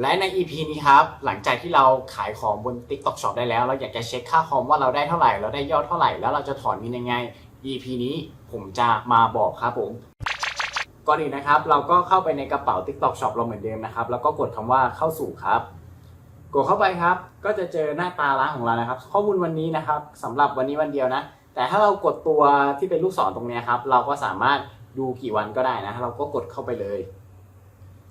และใน EP นี้ครับ หลังจากที่เราขายของบน TikTok Shop ได้แล้ว เราอยากจะเช็คค่าคอมว่าเราได้เท่าไหร่ เราได้ยอดเท่าไหร่ แล้วเราจะถอนเงินยังไง EP นี้ผมจะมาบอกครับผม ก่อนอื่นนะครับ เราก็เข้าไปในกระเป๋า TikTok Shop เราเหมือนเดิมนะครับ แล้วก็กดคำว่าเข้าสู่ครับ กดเข้าไปครับ ก็จะเจอหน้าตาร้านของเรานะครับ ข้อมูลวันนี้นะครับสำหรับวันนี้วันเดียวนะ แต่ถ้าเรากดตัวที่เป็นลูกศรตรงนี้ครับ เราก็สามารถดูกี่วันก็ได้นะ เราก็กดเข้าไปเลย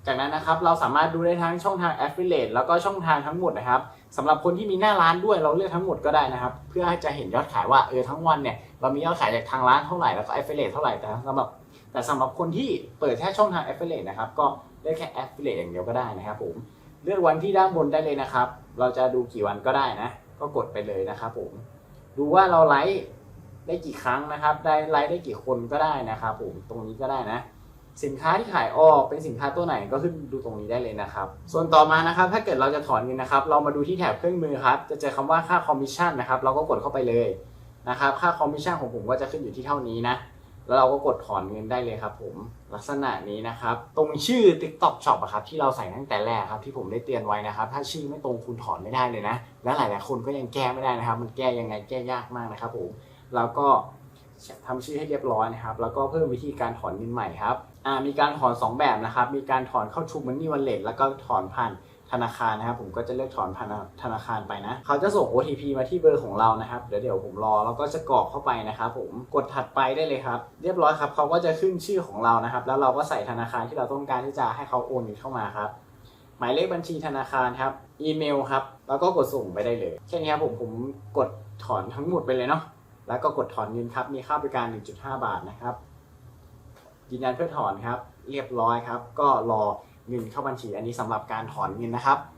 จากนั้นนะครับเราสามารถดูได้ทั้งช่องทาง Affiliate แล้วก็ช่องทางทั้งหมดนะครับสำหรับคนที่มีหน้าร้านด้วยเราเลือกทั้งหมดก็ได้นะครับ เพื่อให้จะเห็นยอดขายว่าเออทั้งวันเนี่ยเรามียอดขายจากทางร้านเท่าไหร่แล้วก็ Affiliate เท่าไหร่แต่สำหรับแต่สำหรับคนที่เปิดแค่ช่องทาง Affiliate นะครับก็เลือกแค่ Affiliate อย่างเดียวก็ได้นะครับผมเลือกวันที่ด้านบนได้เลยนะครับ เราจะดูกี่วันก็ได้นะ ก็กดไปเลยนะครับผมดูว่าเราไลฟ์ได้กี่ครั้งนะครับ ได้ไลฟ์ได้กี่คนก็ได้นะครับผมตรงนี้ก็ได้นะ สินค้าที่ขายออกเป็นสินค้าตัวไหนก็ขึ้นดูตรงนี้ได้เลยนะครับ ส่วนต่อมานะครับ ถ้าเกิดเราจะถอนเงินนะครับ เรามาดูที่แถบเครื่องมือครับ จะเจอคำว่าค่าคอมมิชชั่นนะครับ เราก็กดเข้าไปเลยนะครับ ค่าคอมมิชชั่นของผมก็จะขึ้นอยู่ที่เท่านี้นะ แล้วเราก็กดถอนเงินได้เลยครับ ผม ลักษณะนี้นะครับ ตรงชื่อ TikTok Shop อะครับ ที่เราใส่ตั้งแต่แรกครับที่ผมได้เตือนไว้นะครับ ถ้าชื่อไม่ตรงคุณถอนไม่ได้เลยนะ และหลาย ๆ คนก็ยังแก้ไม่ได้นะครับ มันแก้ยังไงแก้ยากมากนะครับ ผม แล้วก็ ทำชื่อให้เรียบร้อยนะครับ แล้วก็เพิ่มวิธีการถอนเงินใหม่ครับอ่ามีการถอน 2 แบบนะครับ มีการถอนเข้าชูมันนี่วันเลทแล้วก็ถอนผ่านธนาคารนะครับ ผมก็จะเลือกถอนผ่านธนาคารไปนะ เขาจะส่ง OTP มาที่เบอร์ของเรานะครับเดี๋ยวเดี๋ยวผมรอแล้วก็จะกรอกเข้าไปนะครับผมกดถัดไปได้เลยครับ เรียบร้อยครับเขาก็จะขึ้นชื่อของเรานะครับ แล้วเราก็ใส่ธนาคารที่เราต้องการที่จะให้เขาโอนเงินเข้ามาครับหมายเลขบัญชีธนาคารครับอีเมลครับแล้วก็กดส่งไปได้เลยแค่นี้ครับผมผมกดถอนทั้งหมดไปเลยเนาะ แล้วก็กดถอนเงินครับ มีค่าบริการ 1.5 บาทนะครับ ยืนยันเพื่อถอนครับ เรียบร้อยครับ ก็รอเงินเข้าบัญชี อันนี้สำหรับการถอนเงินนะครับ